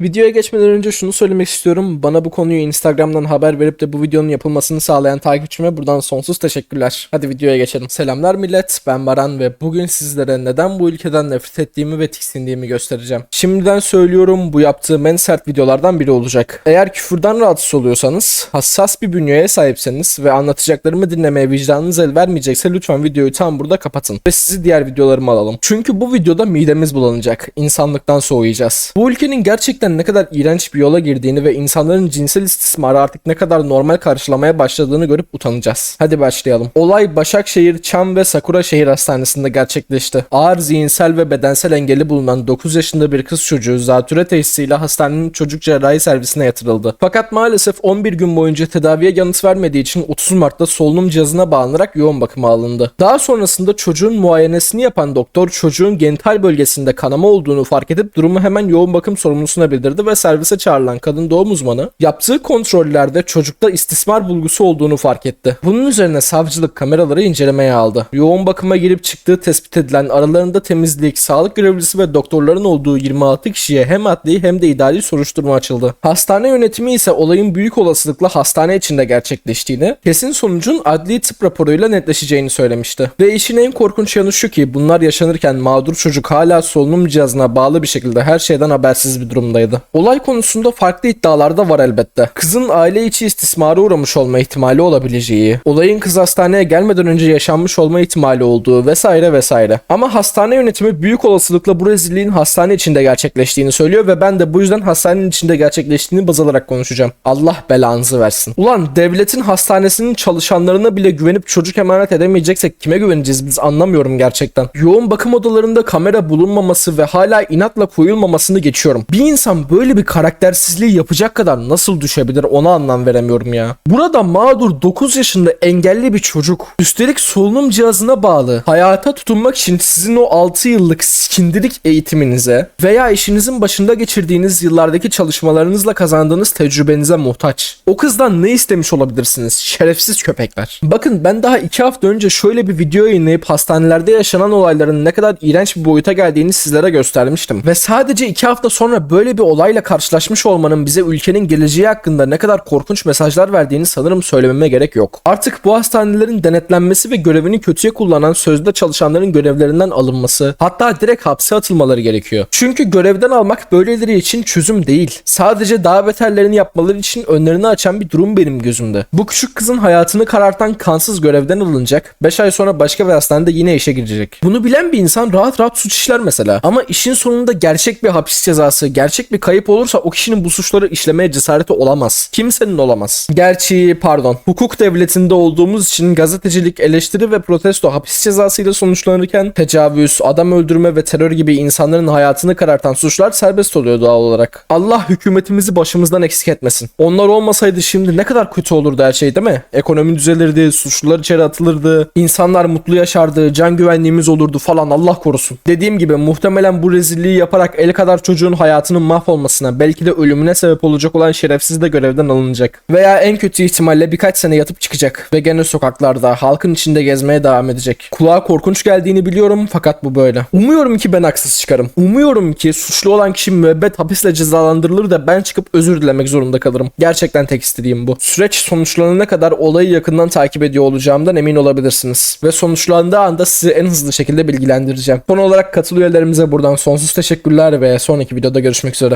Videoya geçmeden önce şunu söylemek istiyorum. Bana bu konuyu Instagram'dan haber verip de bu videonun yapılmasını sağlayan takipçime buradan sonsuz teşekkürler. Hadi videoya geçelim. Selamlar millet, ben Baran ve bugün sizlere neden bu ülkeden nefret ettiğimi ve tiksindiğimi göstereceğim. Şimdiden söylüyorum bu yaptığım en sert videolardan biri olacak. Eğer küfürden rahatsız oluyorsanız, hassas bir bünyeye sahipseniz ve anlatacaklarımı dinlemeye vicdanınız el vermeyecekse lütfen videoyu tam burada kapatın ve sizi diğer videolarıma alalım. Çünkü bu videoda midemiz bulanacak. İnsanlıktan soğuyacağız. Bu ülkenin gerçekten ne kadar iğrenç bir yola girdiğini ve insanların cinsel istismarı artık ne kadar normal karşılamaya başladığını görüp utanacağız. Hadi başlayalım. Olay Başakşehir, Çam ve Sakura Şehir Hastanesi'nde gerçekleşti. Ağır zihinsel ve bedensel engeli bulunan 9 yaşında bir kız çocuğu zatüre teşhisiyle hastanenin çocuk cerrahi servisine yatırıldı. Fakat maalesef 11 gün boyunca tedaviye yanıt vermediği için 30 Mart'ta solunum cihazına bağlanarak yoğun bakıma alındı. Daha sonrasında çocuğun muayenesini yapan doktor çocuğun genital bölgesinde kanama olduğunu fark edip durumu hemen yoğun bakım sorumlusuna bildirdi ve servise çağrılan kadın doğum uzmanı yaptığı kontrollerde çocukta istismar bulgusu olduğunu fark etti. Bunun üzerine savcılık kameraları incelemeye aldı. Yoğun bakıma girip çıktığı tespit edilen aralarında temizlik, sağlık görevlisi ve doktorların olduğu 26 kişiye hem adli hem de idari soruşturma açıldı. Hastane yönetimi ise olayın büyük olasılıkla hastane içinde gerçekleştiğini, kesin sonucun adli tıp raporuyla netleşeceğini söylemişti. Ve işin en korkunç yanı şu ki bunlar yaşanırken mağdur çocuk hala solunum cihazına bağlı bir şekilde her şeyden habersiz bir durumdaydı. Olay konusunda farklı iddialar da var elbette. Kızın aile içi istismara uğramış olma ihtimali olabileceği, olayın kız hastaneye gelmeden önce yaşanmış olma ihtimali olduğu vesaire vesaire. Ama hastane yönetimi büyük olasılıkla bu rezilliğin hastane içinde gerçekleştiğini söylüyor ve ben de bu yüzden hastanenin içinde gerçekleştiğini baz alarak konuşacağım. Allah belanızı versin. Ulan devletin hastanesinin çalışanlarına bile güvenip çocuk emanet edemeyeceksek kime güveneceğiz biz anlamıyorum gerçekten. Yoğun bakım odalarında kamera bulunmaması ve hala inatla koyulmamasını geçiyorum. Bir insan böyle bir karaktersizliği yapacak kadar nasıl düşebilir ona anlam veremiyorum ya. Burada mağdur 9 yaşında engelli bir çocuk. Üstelik solunum cihazına bağlı. Hayata tutunmak için sizin o 6 yıllık skindirik eğitiminize veya işinizin başında geçirdiğiniz yıllardaki çalışmalarınızla kazandığınız tecrübenize muhtaç. O kızdan ne istemiş olabilirsiniz? Şerefsiz köpekler. Bakın ben daha 2 hafta önce şöyle bir video yayınlayıp hastanelerde yaşanan olayların ne kadar iğrenç bir boyuta geldiğini sizlere göstermiştim. Ve sadece 2 hafta sonra böyle bir olayla karşılaşmış olmanın bize ülkenin geleceği hakkında ne kadar korkunç mesajlar verdiğini sanırım söylememe gerek yok. Artık bu hastanelerin denetlenmesi ve görevini kötüye kullanan sözde çalışanların görevlerinden alınması, hatta direkt hapse atılmaları gerekiyor. Çünkü görevden almak böyleleri için çözüm değil. Sadece daha beterlerini yapmaları için önlerini açan bir durum benim gözümde. Bu küçük kızın hayatını karartan kansız görevden alınacak. 5 ay sonra başka bir hastanede yine işe girecek. Bunu bilen bir insan rahat rahat suç işler mesela. Ama işin sonunda gerçek bir hapis cezası, gerçek bir kayıp olursa o kişinin bu suçları işlemeye cesareti olamaz. Kimsenin olamaz. Gerçi pardon, hukuk devletinde olduğumuz için gazetecilik, eleştiri ve protesto hapis cezasıyla sonuçlanırken tecavüz, adam öldürme ve terör gibi insanların hayatını karartan suçlar serbest oluyor doğal olarak. Allah hükümetimizi başımızdan eksik etmesin. Onlar olmasaydı şimdi ne kadar kötü olurdu her şey değil mi? Ekonomi düzelirdi, suçlular içeri atılırdı, insanlar mutlu yaşardı, can güvenliğimiz olurdu falan Allah korusun. Dediğim gibi muhtemelen bu rezilliği yaparak el kadar çocuğun hayatının mahvolmasına belki de ölümüne sebep olacak olan şerefsiz de görevden alınacak. Veya en kötü ihtimalle birkaç sene yatıp çıkacak ve gene sokaklarda halkın içinde gezmeye devam edecek. Kulağa korkunç geldiğini biliyorum fakat bu böyle. Umuyorum ki ben haksız çıkarım. Umuyorum ki suçlu olan kişi müebbet hapisle cezalandırılır da ben çıkıp özür dilemek zorunda kalırım. Gerçekten tek istediğim bu. Süreç sonuçlanana kadar olayı yakından takip ediyor olacağımdan emin olabilirsiniz. Ve sonuçlandığı anda sizi en hızlı şekilde bilgilendireceğim. Son olarak katıl üyelerimize buradan sonsuz teşekkürler ve sonraki videoda görüşmek üzere.